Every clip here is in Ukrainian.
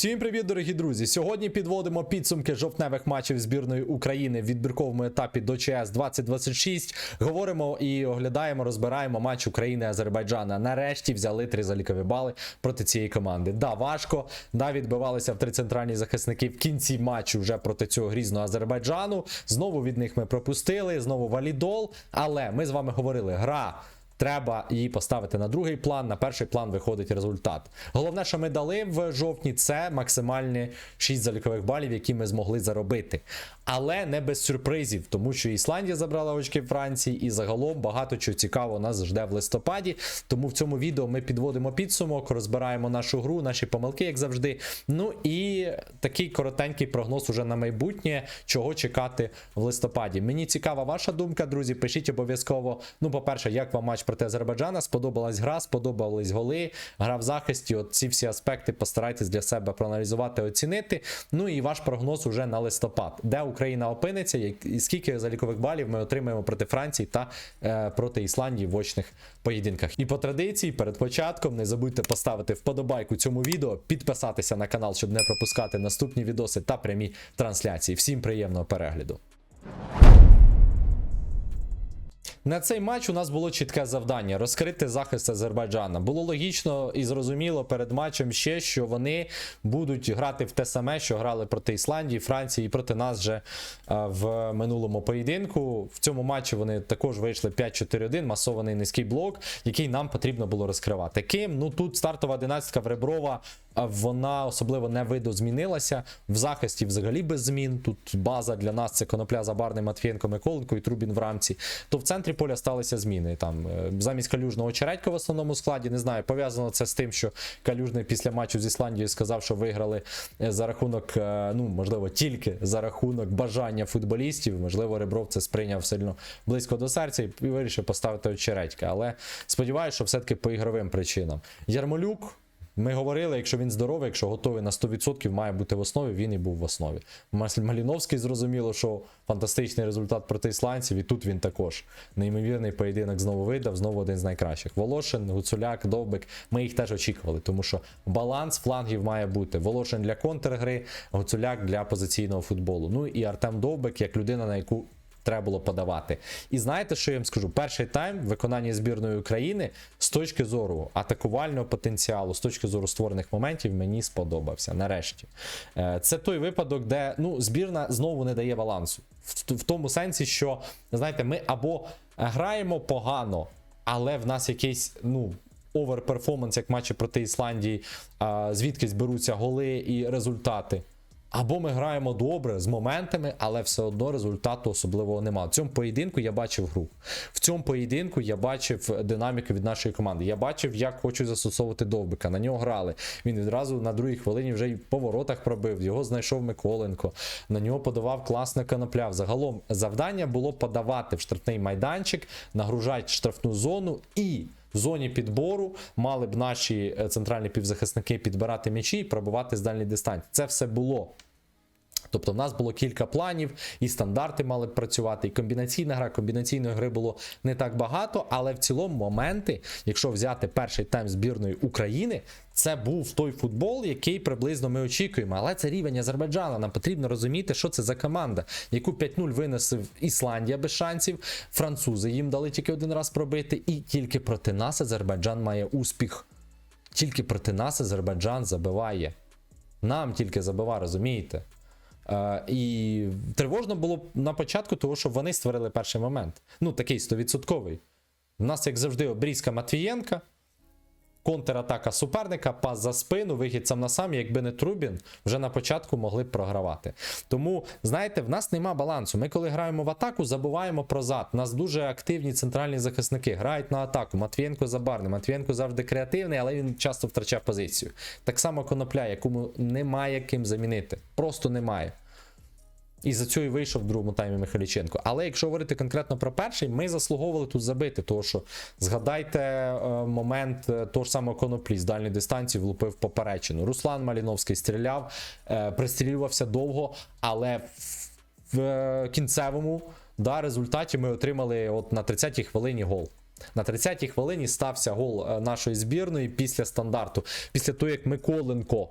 Всім привіт, дорогі друзі! Сьогодні підводимо підсумки жовтневих матчів збірної України в відбірковому етапі до ЧС 2026. Говоримо і оглядаємо, розбираємо матч України Азербайджана. Нарешті взяли три залікові бали проти цієї команди. Да, важко. Да, відбивалися в три центральні захисники в кінці матчу вже проти цього грізного Азербайджану. Знову від них ми пропустили. Знову валідол. Але ми з вами говорили, гра. Треба її поставити на другий план. На перший план виходить результат. Головне, що ми дали в жовтні, це максимальні 6 залікових балів, які ми змогли заробити. Але не без сюрпризів, тому що Ісландія забрала очки Франції, і загалом багато чого цікавого нас жде в листопаді. Тому в цьому відео ми підводимо підсумок, розбираємо нашу гру, наші помилки, як завжди. Ну і такий коротенький прогноз уже на майбутнє, чого чекати в листопаді. Мені цікава ваша думка, друзі. Пишіть обов'язково. Ну, по-перше, як вам матч проти Азербайджана? Сподобалась гра, сподобались голи, гра в захисті. От ці всі аспекти постарайтесь для себе проаналізувати, оцінити. Ну і ваш прогноз уже на листопад, де Україна опиниться, і скільки залікових балів ми отримаємо проти Франції та е, проти Ісландії в очних поєдинках. І по традиції, перед початком не забудьте поставити вподобайку цьому відео, підписатися на канал, щоб не пропускати наступні відоси та прямі трансляції. Всім приємного перегляду. На цей матч у нас було чітке завдання розкрити захист Азербайджана. Було логічно і зрозуміло перед матчем ще, що вони будуть грати в те саме, що грали проти Ісландії, Франції і проти нас вже е, в минулому поєдинку. В цьому матчі вони також вийшли 5-4-1, масований низький блок, який нам потрібно було розкривати. Ким? Ну тут стартова 11 в Реброва. Вона особливо не видозмінилася. В захисті взагалі без змін. Тут база для нас це Конопля, Забарний, Матвієнко, Миколенко і Трубін в рамці. То в центрі поля сталися зміни. Там е, замість калюжного Чередька в основному складі. Не знаю, пов'язано це з тим, що калюжний після матчу з Ісландією сказав, що виграли е, за рахунок, е, ну можливо, тільки за рахунок бажання футболістів. Можливо, Ребров це сприйняв сильно близько до серця і вирішив поставити Очередька. Але сподіваюся, що все-таки по ігровим причинам. Ярмолюк. Ми говорили, якщо він здоровий, якщо готовий на 100% має бути в основі, він і був в основі. Маліновський зрозуміло, що фантастичний результат проти ісландців, і тут він також. Неймовірний поєдинок знову видав, знову один з найкращих. Волошин, Гуцуляк, Довбик. Ми їх теж очікували, тому що баланс флангів має бути. Волошин для контргри, Гуцуляк для позиційного футболу. Ну і Артем Довбик як людина, на яку треба було подавати. І знаєте, що я їм скажу? Перший тайм в виконанні збірної України з точки зору атакувального потенціалу, з точки зору створених моментів, мені сподобався. Нарешті. Е, Це той випадок, де ну, збірна знову не дає балансу. В, тому сенсі, що знаєте, ми або граємо погано, але в нас якийсь, ну. Оверперформанс, як матчі проти Ісландії, а, звідкись беруться голи і результати. Або ми граємо добре з моментами, але все одно результату особливого немає. В цьому поєдинку я бачив гру. В цьому поєдинку я бачив динаміку від нашої команди. Я бачив, як хочуть застосовувати довбика. На нього грали. Він відразу на другій хвилині вже й по воротах пробив. Його знайшов Миколенко. На нього подавав класно конопля. Загалом завдання було подавати в штрафний майданчик, нагружати штрафну зону і. В зоні підбору мали б наші е, центральні півзахисники підбирати м'ячі і пробувати з дальній дистанції. Це все було. Тобто в нас було кілька планів, і стандарти мали б працювати, і комбінаційна гра. Комбінаційної гри було не так багато, але в цілому моменти, якщо взяти перший тайм збірної України, це був той футбол, який приблизно ми очікуємо. Але це рівень Азербайджана. Нам потрібно розуміти, що це за команда, яку 5-0 винесив Ісландія без шансів. Французи їм дали тільки один раз пробити, і тільки проти нас Азербайджан має успіх. Тільки проти нас Азербайджан забиває. Нам тільки забива, розумієте? Е, і тривожно було на початку, того, що вони створили перший момент. Ну, такий 100%. У нас, як завжди, обрізка Матвієнка, контратака суперника, пас за спину, вихід сам на сам, якби не Трубін, вже на початку могли б програвати. Тому, знаєте, в нас нема балансу. Ми, коли граємо в атаку, забуваємо про зад. У нас дуже активні центральні захисники грають на атаку. Матвієнко забарний. Матвієнко завжди креативний, але він часто втрачає позицію. Так само конопля, якому немає ким замінити. Просто немає. І за цього і вийшов в другому таймі Михайліченко. Але якщо говорити конкретно про перший, ми заслуговували тут забити. Тому що згадайте е, момент е, того ж самого коноплі з дальньої дистанції влупив поперечину. Руслан Маліновський стріляв, е, пристрілювався довго, але в, кінцевому да, результаті ми отримали от на 30-й хвилині гол. На 30-й хвилині стався гол нашої збірної після стандарту. Після того, як Миколенко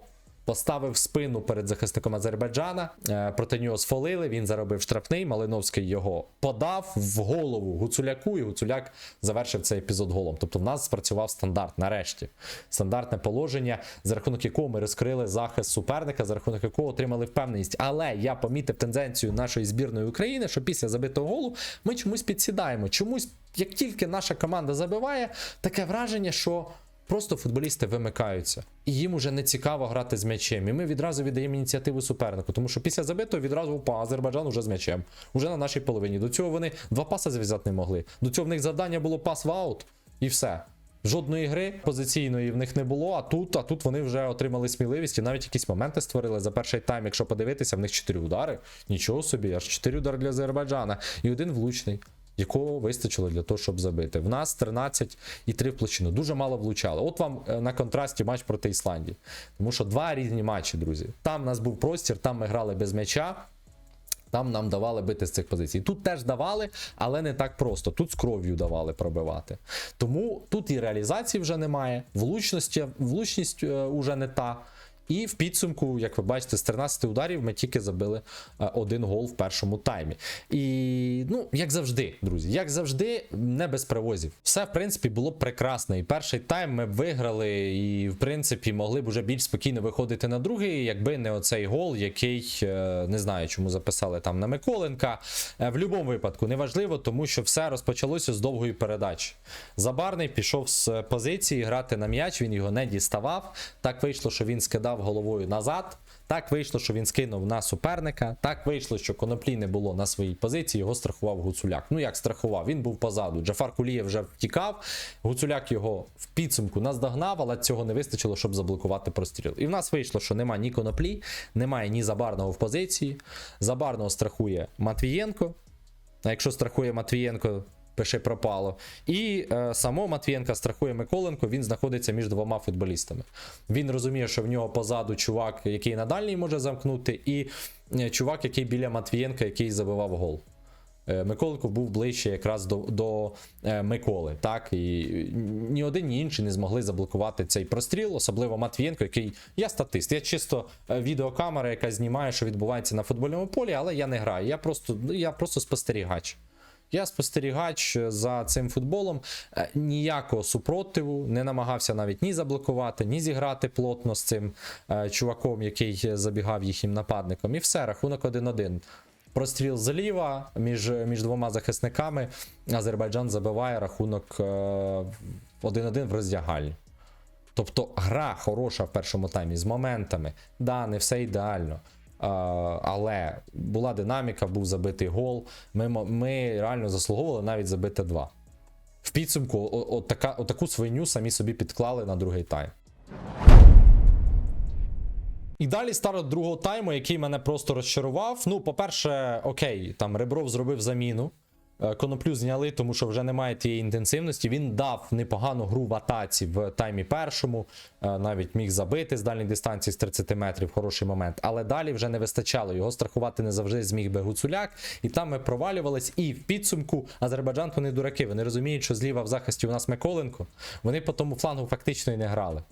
поставив спину перед захисником Азербайджана. е, Проти нього сфолили. Він заробив штрафний. Малиновський його подав в голову Гуцуляку, і Гуцуляк завершив цей епізод голом. Тобто, в нас спрацював стандарт нарешті. Стандартне положення, за рахунок якого ми розкрили захист суперника, за рахунок якого отримали впевненість. Але я помітив тенденцію нашої збірної України, що після забитого голу ми чомусь підсідаємо. Чомусь, як тільки наша команда забиває, таке враження, що. Просто футболісти вимикаються, і їм уже не цікаво грати з м'ячем. І ми відразу віддаємо ініціативу супернику. Тому що після забитого відразу опа, Азербайджан уже з м'ячем. Уже на нашій половині. До цього вони два паси зав'язати не могли. До цього в них завдання було пас в аут, і все. Жодної гри позиційної в них не було. А тут, а тут вони вже отримали сміливість і навіть якісь моменти створили за перший тайм. Якщо подивитися, в них 4 удари. Нічого собі, аж 4 удари для Азербайджана. І один влучний якого вистачило для того, щоб забити. В нас 13 і 3 в площину. Дуже мало влучало. От вам е, на контрасті матч проти Ісландії. Тому що два різні матчі, друзі. Там у нас був простір, там ми грали без м'яча. Там нам давали бити з цих позицій. Тут теж давали, але не так просто. Тут з кров'ю давали пробивати. Тому тут і реалізації вже немає, влучність е, уже не та. І в підсумку, як ви бачите, з 13 ударів ми тільки забили е, один гол в першому таймі. І ну, як завжди, друзі, як завжди, не без привозів. Все, в принципі, було прекрасно. І перший тайм ми виграли, і в принципі могли б уже більш спокійно виходити на другий, якби не оцей гол, який е, не знаю, чому записали там на Миколенка. Е, В будь-якому випадку неважливо, тому що все розпочалося з довгої передачі. Забарний пішов з позиції грати на м'яч, він його не діставав. Так вийшло, що він скидав головою назад. Так вийшло, що він скинув на суперника. Так вийшло, що коноплі не було на своїй позиції, його страхував Гуцуляк. Ну як страхував? Він був позаду. Джафар Кулієв вже втікав. Гуцуляк його в підсумку наздогнав, але цього не вистачило, щоб заблокувати простріл. І в нас вийшло, що немає ні коноплі, немає ні забарного в позиції. Забарного страхує Матвієнко. А якщо страхує Матвієнко, пише пропало. І е, само Матвієнка страхує Миколенко, він знаходиться між двома футболістами. Він розуміє, що в нього позаду чувак, який на дальній може замкнути, і е, чувак, який біля Матвієнка, який забивав гол. Е, Миколенко був ближче якраз до, до е, Миколи. Так? І ні один, ні інший не змогли заблокувати цей простріл, особливо Матвієнко, який я статист. Я чисто відеокамера, яка знімає, що відбувається на футбольному полі, але я не граю. Я просто, я просто спостерігач. Я спостерігач за цим футболом. Е, Ніякого супротиву не намагався навіть ні заблокувати, ні зіграти плотно з цим е, чуваком, який забігав їхнім нападником. І все, рахунок 1-1. Простріл зліва між, між двома захисниками. Азербайджан забиває рахунок е, 1-1 в роздягальні. Тобто гра хороша в першому таймі з моментами. Да, не все ідеально. Але була динаміка, був забитий гол. Ми, ми реально заслуговували навіть забити два. В підсумку, отаку свиню самі собі підклали на другий тайм. І далі старт другого тайму, який мене просто розчарував. Ну, по-перше, окей, там Ребров зробив заміну. Е, Коноплю зняли, тому що вже немає тієї інтенсивності. Він дав непогану гру в атаці в таймі першому, е, навіть міг забити з дальньої дистанції з 30 метрів, хороший момент. Але далі вже не вистачало. Його страхувати не завжди зміг би Гуцуляк. І там ми провалювались. І в підсумку Азербайджан вони дураки. Вони розуміють, що зліва в захисті у нас Миколенко. Вони по тому флангу фактично і не грали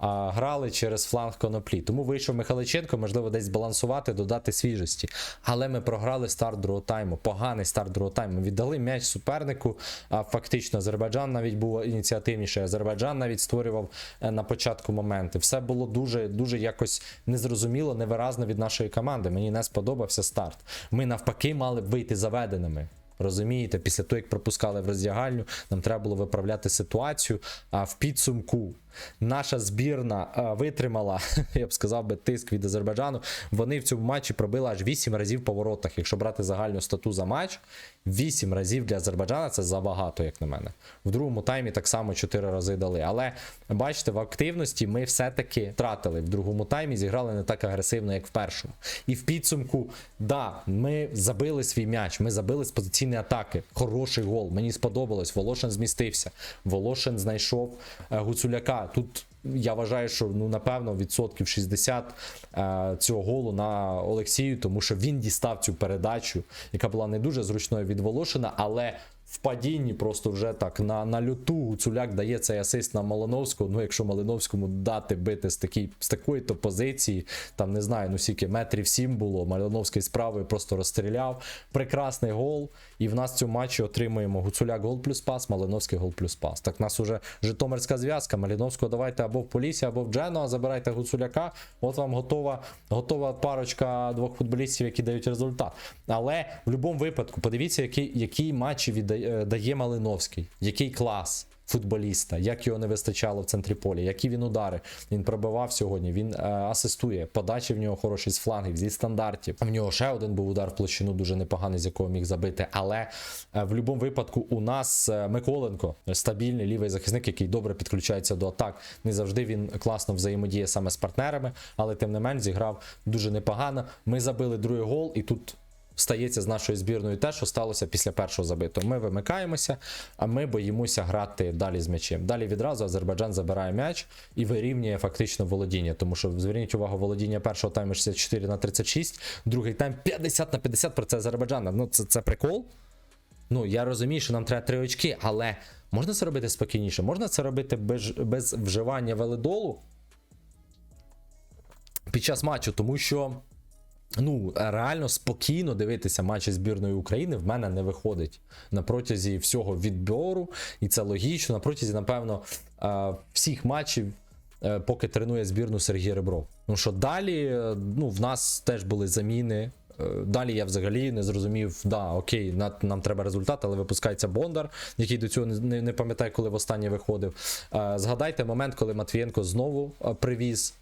а, грали через фланг коноплі. Тому вийшов Михайличенко, можливо, десь збалансувати, додати свіжості. Але ми програли старт другого тайму. Поганий старт другого тайму. Віддали м'яч супернику. А фактично, Азербайджан навіть був ініціативніший. Азербайджан навіть створював е, на початку моменти. Все було дуже, дуже якось незрозуміло, невиразно від нашої команди. Мені не сподобався старт. Ми навпаки мали б вийти заведеними. Розумієте, після того, як пропускали в роздягальню, нам треба було виправляти ситуацію. А в підсумку наша збірна а, витримала, я б сказав би, тиск від Азербайджану. Вони в цьому матчі пробили аж 8 разів по воротах. Якщо брати загальну стату за матч, 8 разів для Азербайджана це забагато, як на мене. В другому таймі так само 4 рази дали. Але бачите, в активності ми все-таки втратили в другому таймі, зіграли не так агресивно, як в першому. І в підсумку, да, ми забили свій м'яч, ми забили з позиційної атаки. Хороший гол. Мені сподобалось. Волошин змістився. Волошин знайшов е, Тут я вважаю, що ну напевно відсотків 60 е, цього голу на Олексію, тому що він дістав цю передачу, яка була не дуже зручною від Волошина, але в падінні, просто вже так на, на люту Гуцуляк дає цей асист на Малиновського. Ну, якщо Малиновському дати бити з, такій, з такої то позиції, там не знаю, ну скільки метрів сім було. Малиновський з правої просто розстріляв. Прекрасний гол. І в нас цьому матчі отримуємо Гуцуляк гол плюс пас, Малиновський гол плюс пас. Так, в нас уже Житомирська зв'язка. Малиновського давайте або в Полісі, або в Джено, забирайте Гуцуляка. От вам готова, готова парочка двох футболістів, які дають результат. Але в будь-якому випадку, подивіться, які, які матчі віддає, дає Малиновський, який клас. Футболіста, як його не вистачало в центрі поля, які він удари він пробивав сьогодні. Він е, асистує. Подачі в нього хороші з флангів, зі стандартів. В нього ще один був удар в площину, дуже непоганий, з якого міг забити. Але е, в будь-якому випадку у нас е, Миколенко стабільний лівий захисник, який добре підключається до атак. Не завжди він класно взаємодіє саме з партнерами, але тим не менш зіграв дуже непогано. Ми забили другий гол, і тут стається з нашою збірною те, що сталося після першого забитого. Ми вимикаємося, а ми боїмося грати далі з м'ячем. Далі відразу Азербайджан забирає м'яч і вирівнює фактично володіння. Тому що зверніть увагу, володіння першого тайму 64 на 36, другий тайм 50 на 50 про це Азербайджана. Ну це, це прикол. Ну, я розумію, що нам треба три очки, але можна це робити спокійніше, можна це робити без, без вживання велидолу під час матчу, тому що ну, реально спокійно дивитися матчі збірної України в мене не виходить на протязі всього відбору, і це логічно. На протязі, напевно, е, всіх матчів. е, Поки тренує збірну Сергій Ребров. Ну що далі, е, ну, в нас теж були заміни. Е, Далі я взагалі не зрозумів, да, окей, на- нам треба результат, але випускається Бондар, який до цього не, пам'ятаю, коли востаннє виходив. Е, Згадайте момент, коли Матвієнко знову е, привіз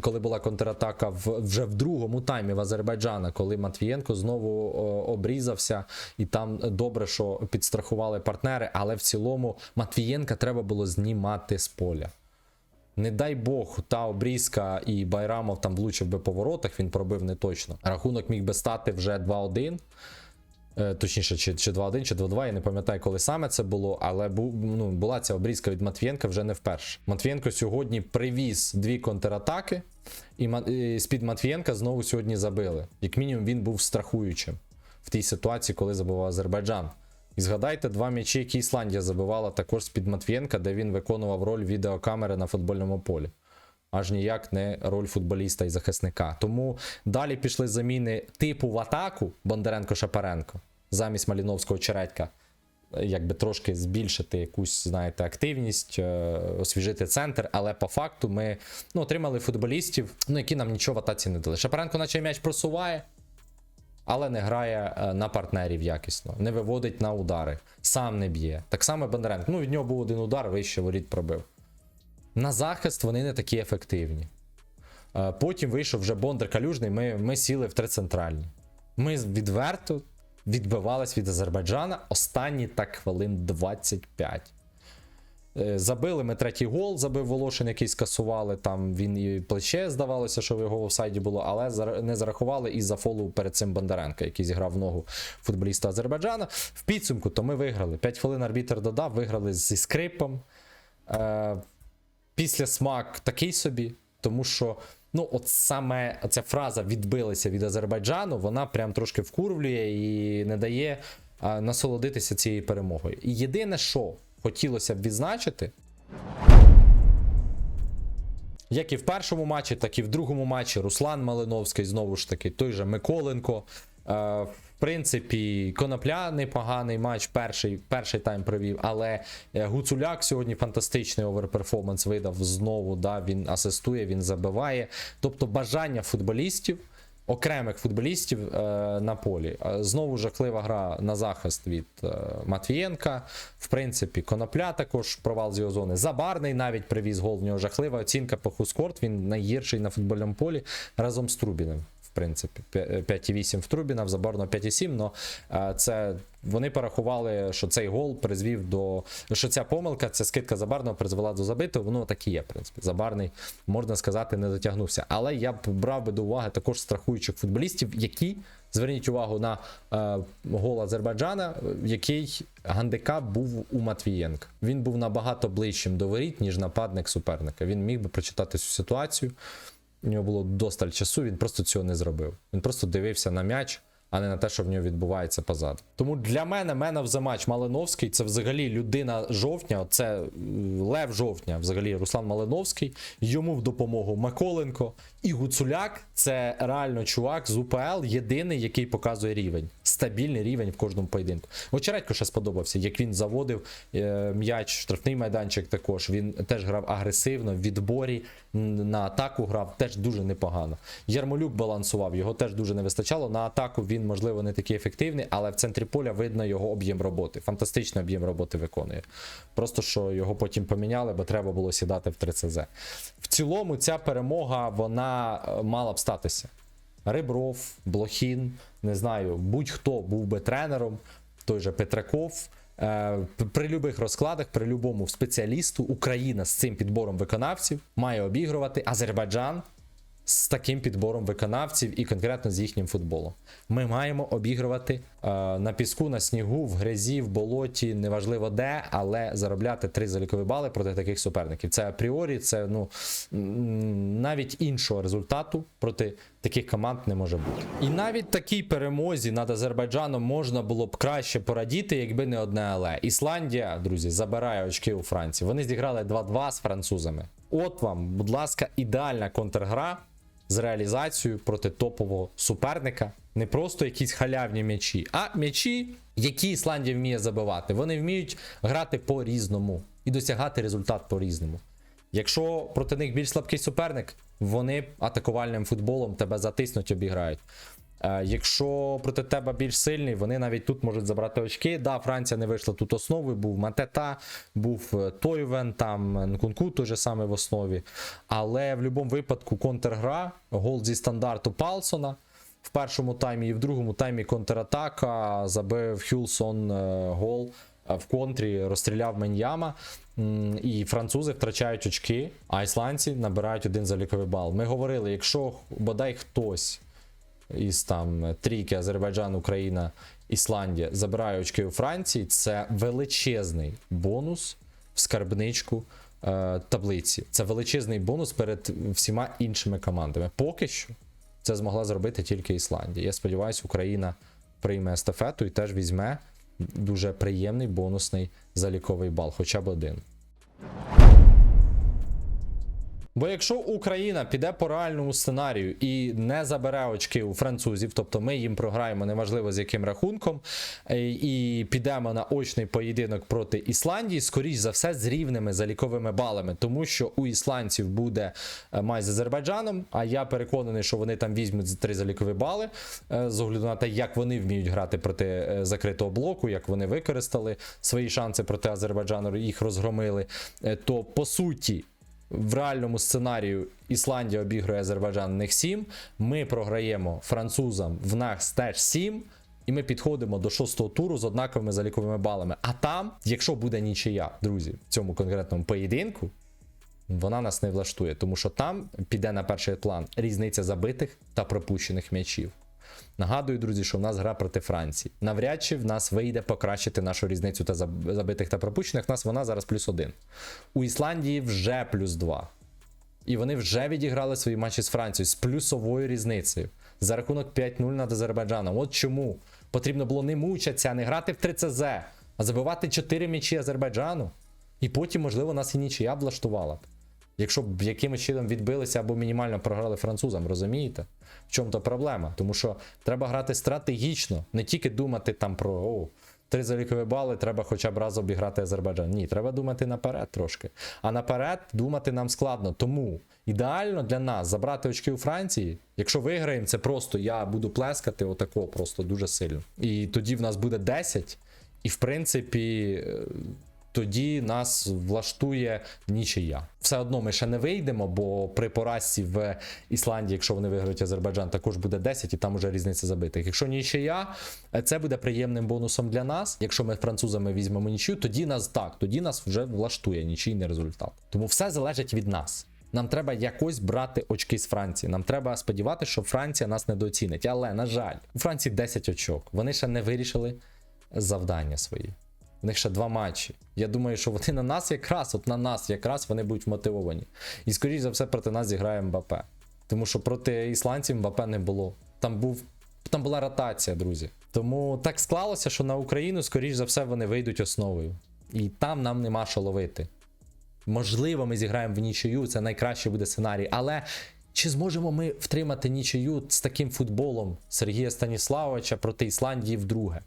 коли була контратака в, вже в другому таймі в Азербайджана, коли Матвієнко знову обрізався, і там добре, що підстрахували партнери, але в цілому Матвієнка треба було знімати з поля. Не дай Бог, та обрізка і Байрамов там влучив би по воротах, він пробив не точно. Рахунок міг би стати вже 2-1. Е, Точніше, чи, чи 2-1, чи 2-2, я не пам'ятаю, коли саме це було, але бу, ну, була ця обрізка від Матвієнка вже не вперше. Матвієнко сьогодні привіз дві контратаки, і, і з-під Матвієнка знову сьогодні забили. Як мінімум, він був страхуючим в тій ситуації, коли забивав Азербайджан. І згадайте два м'ячі, які Ісландія забивала також з-під Матвієнка, де він виконував роль відеокамери на футбольному полі. Аж ніяк не роль футболіста і захисника. Тому далі пішли заміни типу в атаку Бондаренко-Шапаренко замість Маліновського Чередька. Якби трошки збільшити якусь, знаєте, активність, е, освіжити центр, але по факту ми ну, отримали футболістів, ну, які нам нічого в атаці не дали. Шапаренко, наче м'яч просуває, але не грає е, на партнерів якісно, не виводить на удари, сам не б'є. Так само Бондаренко. Ну, від нього був один удар, вище воріт пробив. На захист вони не такі ефективні. Е, Потім вийшов вже Бондар Калюжний, ми, ми сіли в три центральні. Ми відверто відбивались від Азербайджана останні так хвилин 25. Е, Забили ми третій гол, забив Волошин, який скасували. Там він і плече здавалося, що в його офсайді було, але не зарахували із-за фолу перед цим Бондаренка, який зіграв в ногу футболіста Азербайджана. В підсумку то ми виграли. 5 хвилин арбітер додав, виграли зі скрипом. Після смак такий собі, тому що. Ну, от саме ця фраза відбилися від Азербайджану, вона прям трошки вкурвлює і не дає а, насолодитися цією перемогою. І єдине, що хотілося б відзначити, як і в першому матчі, так і в другому матчі Руслан Малиновський, знову ж таки, той же Миколенко. Е, принципі, Конопля непоганий матч, перший, перший тайм провів, але е, Гуцуляк сьогодні фантастичний оверперформанс видав знову. Да, він асистує, він забиває. Тобто бажання футболістів, окремих футболістів е, на полі. Е, Знову жахлива гра на захист від е, Матвієнка. В принципі, Конопля також провал з його зони. Забарний навіть привіз гол. В нього жахлива оцінка по Хускорт. Він найгірший на футбольному полі разом з Трубіним. Принципі, 5,8 в Трубіна, в Забарного 5,7. Но е, це вони порахували, що цей гол призвів до. Що ця помилка, ця скидка Забарного призвела до забитого. Воно так і є, в принципі. Забарний, можна сказати, не дотягнувся. Але я б брав би до уваги також страхуючих футболістів, які. Зверніть увагу на е, гол Азербайджана, в який гандикап був у Матвієнка. Він був набагато ближчим до воріт, ніж нападник суперника. Він міг би прочитати цю ситуацію. У нього було досталь часу, він просто цього не зробив. Він просто дивився на м'яч, а не на те, що в нього відбувається позаду. Тому для мене мене в матч Малиновський це взагалі людина жовтня. Це е, лев жовтня, взагалі Руслан Малиновський. Йому в допомогу Маколенко і Гуцуляк. Це реально чувак з УПЛ, єдиний, який показує рівень. Стабільний рівень в кожному поєдинку. Очередько ще сподобався, як він заводив е, м'яч, штрафний майданчик також. Він теж грав агресивно, в відборі на атаку грав теж дуже непогано. Ярмолюк балансував, його теж дуже не вистачало. На атаку він, можливо, не такий ефективний, але в центрі поля видно його об'єм роботи. Фантастичний об'єм роботи виконує. Просто що його потім поміняли, бо треба було сідати в 3 ЦЗ. В цілому, ця перемога вона е, мала б статися. Рибров, Блохін, не знаю, будь-хто був би тренером, той же Петраков. Е, При любих розкладах, при любому спеціалісту, Україна з цим підбором виконавців має обігрувати Азербайджан з таким підбором виконавців і конкретно з їхнім футболом. Ми маємо обігрувати е, на піску, на снігу, в грязі, в болоті, неважливо де, але заробляти три залікові бали проти таких суперників. Це апріорі, це ну навіть іншого результату проти таких команд не може бути. І навіть такій перемозі над Азербайджаном можна було б краще порадіти, якби не одне але. Ісландія, друзі, забирає очки у Франції. Вони зіграли 2-2 з французами. От вам, будь ласка, ідеальна контргра з реалізацією проти топового суперника. Не просто якісь халявні м'ячі, а м'ячі, які Ісландія вміє забивати. Вони вміють грати по-різному і досягати результат по-різному. Якщо проти них більш слабкий суперник, вони атакувальним футболом тебе затиснуть, обіграють. Е, Якщо проти тебе більш сильний, вони навіть тут можуть забрати очки. Да, Франція не вийшла тут основою, був Матета, був е, Тойвен, там Нкунку той же самий в основі. Але в будь-якому випадку контргра, гол зі стандарту Палсона. В першому таймі і в другому таймі контратака забив Хюлсон е, гол в контрі, розстріляв Меньяма. І французи втрачають очки, а ісландці набирають один заліковий бал. Ми говорили, якщо бодай хтось із там трійки Азербайджан, Україна, Ісландія забирає очки у Франції, це величезний бонус в скарбничку е, таблиці. Це величезний бонус перед всіма іншими командами. Поки що це змогла зробити тільки Ісландія. Я сподіваюся, Україна прийме естафету і теж візьме дуже приємний бонусний заліковий бал, хоча б один. Бо якщо Україна піде по реальному сценарію і не забере очки у французів, тобто ми їм програємо неважливо з яким рахунком, е, і підемо на очний поєдинок проти Ісландії, скоріш за все, з рівними заліковими балами, тому що у ісландців буде е, матч з Азербайджаном. А я переконаний, що вони там візьмуть три залікові бали е, з огляду на те, як вони вміють грати проти закритого блоку, як вони використали свої шанси проти Азербайджану, їх розгромили. То по суті в реальному сценарію Ісландія обігрує Азербайджан в них 7. Ми програємо французам в нас теж 7. І ми підходимо до шостого туру з однаковими заліковими балами. А там, якщо буде нічия, друзі, в цьому конкретному поєдинку, вона нас не влаштує, тому що там піде на перший план різниця забитих та пропущених м'ячів. Нагадую, друзі, що в нас гра проти Франції. Навряд чи в нас вийде покращити нашу різницю та забитих та пропущених. В нас вона зараз плюс один. У Ісландії вже плюс два. І вони вже відіграли свої матчі з Францією з плюсовою різницею за рахунок 5-0 над Азербайджаном. От чому потрібно було не мучатися, не грати в 3 ЦЗ, а забивати 4 м'ячі Азербайджану. І потім, можливо, нас і нічия влаштувала б. Якщо б якимось чином відбилися або мінімально програли французам, розумієте? В чому то проблема? Тому що треба грати стратегічно, не тільки думати там про о, три залікові бали, треба хоча б раз обіграти Азербайджан. Ні, треба думати наперед трошки. А наперед думати нам складно. Тому ідеально для нас забрати очки у Франції. Якщо виграємо, це просто я буду плескати отако, просто дуже сильно. І тоді в нас буде 10, і в принципі. Тоді нас влаштує нічия. Все одно ми ще не вийдемо, бо при поразці в Ісландії, якщо вони виграють Азербайджан, також буде 10, і там уже різниця забитих. Якщо нічия, це буде приємним бонусом для нас. Якщо ми французами візьмемо нічию, тоді нас так, тоді нас вже влаштує нічийний результат. Тому все залежить від нас. Нам треба якось брати очки з Франції. Нам треба сподіватися, що Франція нас недооцінить. Але, на жаль, у Франції 10 очок. Вони ще не вирішили завдання свої. В них ще два матчі. Я думаю, що вони на нас якраз, от на нас якраз вони будуть мотивовані. І скоріш за все проти нас зіграє Мбапе. Тому що проти ісландців Мбапе не було. Там був Там була ротація, друзі. Тому так склалося, що на Україну, скоріш за все, вони вийдуть основою. І там нам нема що ловити. Можливо, ми зіграємо в нічию, це найкращий буде сценарій. Але чи зможемо ми втримати нічию з таким футболом Сергія Станіславовича проти Ісландії вдруге?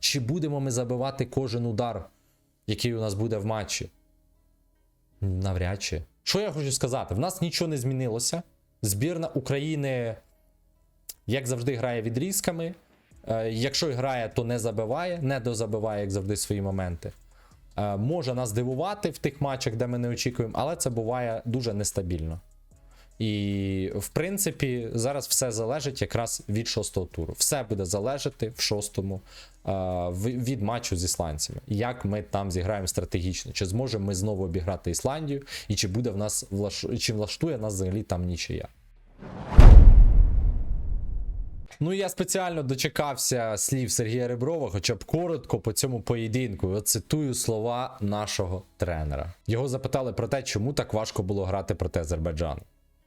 Чи будемо ми забивати кожен удар, який у нас буде в матчі? Навряд чи. Що я хочу сказати? В нас нічого не змінилося. Збірна України, як завжди, грає відрізками. Е, Якщо грає, то не забиває, не дозабиває, як завжди, свої моменти. Е, Може нас дивувати в тих матчах, де ми не очікуємо, але це буває дуже нестабільно. І, в принципі, зараз все залежить якраз від шостого туру. Все буде залежати в шостому від матчу з ісландцями. Як ми там зіграємо стратегічно, чи зможемо ми знову обіграти Ісландію, і чи буде в нас чи влаштує нас взагалі там нічия. Ну, я спеціально дочекався слів Сергія Реброва, хоча б коротко по цьому поєдинку. От цитую слова нашого тренера. Його запитали про те, чому так важко було грати проти Азербайджану.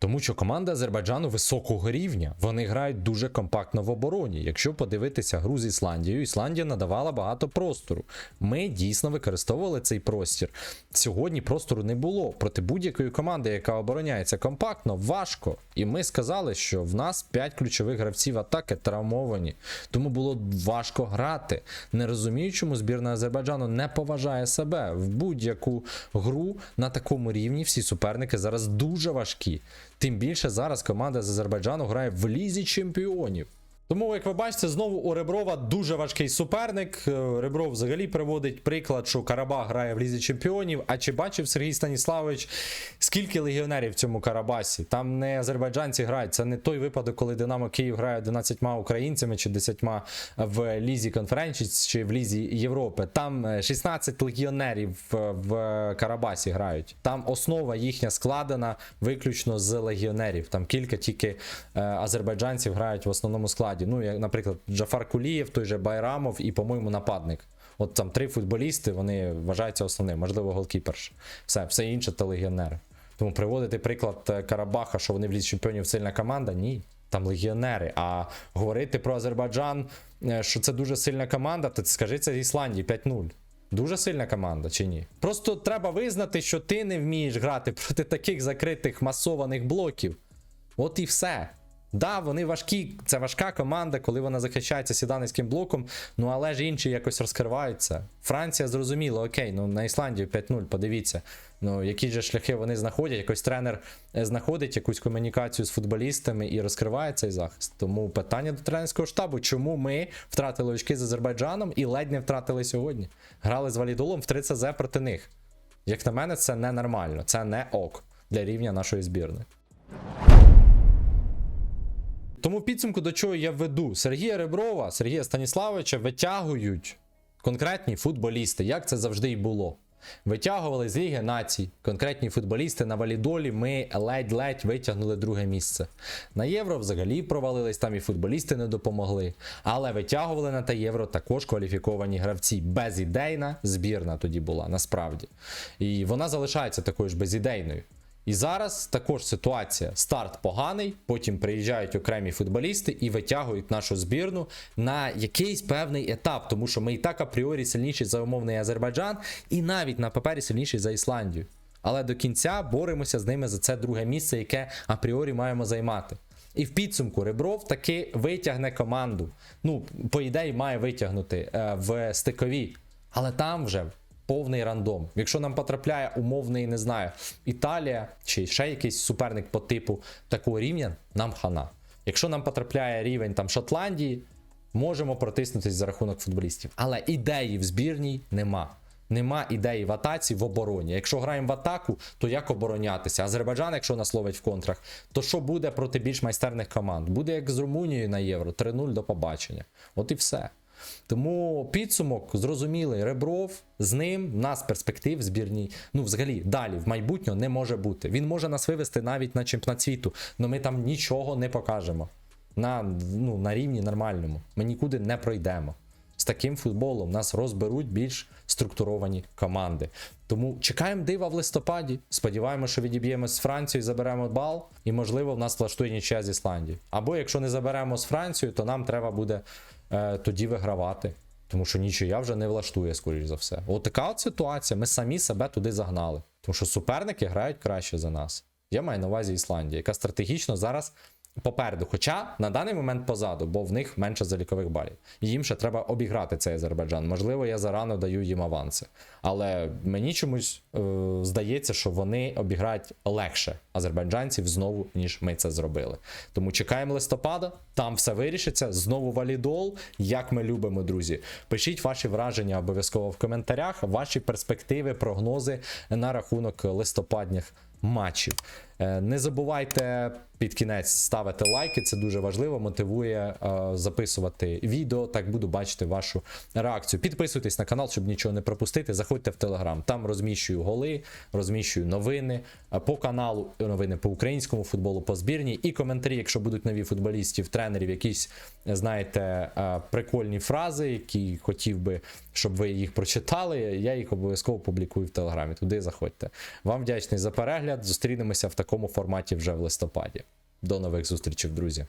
Тому що команда Азербайджану високого рівня. Вони грають дуже компактно в обороні. Якщо подивитися гру з Ісландією, Ісландія надавала багато простору. Ми дійсно використовували цей простір. Сьогодні простору не було. Проти будь-якої команди, яка обороняється компактно, важко. І ми сказали, що в нас 5 ключових гравців атаки травмовані. Тому було важко грати. Не розумію, чому збірна Азербайджану не поважає себе в будь-яку гру на такому рівні. Всі суперники зараз дуже важкі. Тим більше зараз команда з Азербайджану грає в лізі чемпіонів. Тому, як ви бачите, знову у Реброва дуже важкий суперник. Е, Ребров взагалі приводить приклад, що Карабах грає в лізі чемпіонів. А чи бачив Сергій Станіславович, скільки легіонерів в цьому Карабасі? Там не азербайджанці грають. Це не той випадок, коли Динамо Київ грає 11 українцями чи 10 в лізі конференції чи в лізі Європи. Там е, 16 легіонерів е, в Карабасі грають. Там основа їхня складена виключно з легіонерів. Там кілька тільки е, азербайджанців грають в основному складі. Ну, як, наприклад, Джафар Кулієв, той же Байрамов і, по-моєму, нападник. От там три футболісти, вони вважаються основним, можливо, голкіперш. Все, все інше то легіонери. Тому приводити приклад е, Карабаха, що вони в лізі чемпіонів сильна команда, ні. Там легіонери. А говорити про Азербайджан, е, що це дуже сильна команда, то скажи це з Ісландії 5-0. Дуже сильна команда чи ні? Просто треба визнати, що ти не вмієш грати проти таких закритих масованих блоків. От і все. Да, вони важкі, це важка команда, коли вона захищається сіданським блоком, ну але ж інші якось розкриваються. Франція зрозуміло, окей, ну на Ісландію 5-0, подивіться. Ну, які ж шляхи вони знаходять, якось тренер е, знаходить якусь комунікацію з футболістами і розкриває цей захист. Тому питання до тренерського штабу, чому ми втратили очки з Азербайджаном і ледь не втратили сьогодні. Грали з валідолом в 30 зе проти них. Як на мене, це ненормально, це не ок для рівня нашої збірної. Тому в підсумку до чого я веду? Сергія Реброва, Сергія Станіславовича витягують конкретні футболісти, як це завжди і було. Витягували з Ліги націй конкретні футболісти на валідолі. Ми ледь-ледь витягнули друге місце. На євро взагалі провалились, там і футболісти не допомогли. Але витягували на те євро також кваліфіковані гравці. Безідейна збірна тоді була насправді. І вона залишається такою ж безідейною. І зараз також ситуація. Старт поганий, потім приїжджають окремі футболісти і витягують нашу збірну на якийсь певний етап, тому що ми і так апріорі сильніші за умовний Азербайджан, і навіть на папері сильніші за Ісландію. Але до кінця боремося з ними за це друге місце, яке апріорі маємо займати. І в підсумку Ребров таки витягне команду. Ну, по ідеї, має витягнути е, в стикові, але там вже повний рандом. Якщо нам потрапляє умовний, не знаю, Італія чи ще якийсь суперник по типу такого рівня, нам хана. Якщо нам потрапляє рівень там Шотландії, можемо протиснутися за рахунок футболістів. Але ідеї в збірній нема. Нема ідеї в атаці в обороні. Якщо граємо в атаку, то як оборонятися? Азербайджан, якщо нас ловить в контрах, то що буде проти більш майстерних команд? Буде як з Румунією на євро, 3-0 до побачення. От і все. Тому підсумок зрозумілий, Ребров з ним в нас перспектив збірній. Ну, взагалі, далі в майбутнього не може бути. Він може нас вивести навіть на чемпіонат світу, але ми там нічого не покажемо. На, ну, на рівні нормальному. Ми нікуди не пройдемо. з таким футболом нас розберуть більш структуровані команди. Тому чекаємо дива в листопаді. Сподіваємося, що відіб'ємо з Францією, заберемо бал, і можливо в нас влаштує нічия з Ісландії. Або якщо не заберемо з Францією, то нам треба буде тоді вигравати. Тому що нічия вже не влаштує, скоріш за все. Отака от ситуація. Ми самі себе туди загнали. Тому що суперники грають краще за нас. Я маю на увазі Ісландія, яка стратегічно зараз попереду. Хоча на даний момент позаду, бо в них менше залікових балів. Їм ще треба обіграти цей Азербайджан. Можливо, я зарано даю їм аванси. Але мені чомусь е, здається, що вони обіграють легше азербайджанців знову, ніж ми це зробили. Тому чекаємо листопада, там все вирішиться. Знову валідол, як ми любимо, друзі. Пишіть ваші враження обов'язково в коментарях, ваші перспективи, прогнози на рахунок листопадніх матчів. Е, Не забувайте під кінець ставити лайки, це дуже важливо, мотивує е, записувати відео. Так буду бачити вашу реакцію. Підписуйтесь на канал, щоб нічого не пропустити. Заходьте в Телеграм. Там розміщую голи, розміщую новини е, по каналу, новини по українському футболу, по збірній і коментарі, якщо будуть нові футболістів, тренерів, якісь, знаєте, прикольні фрази, які хотів би, щоб ви їх прочитали. Я їх обов'язково публікую в Телеграмі. Туди заходьте. Вам вдячний за перегляд огляд. Зустрінемося в такому форматі вже в листопаді. До нових зустрічей, друзі.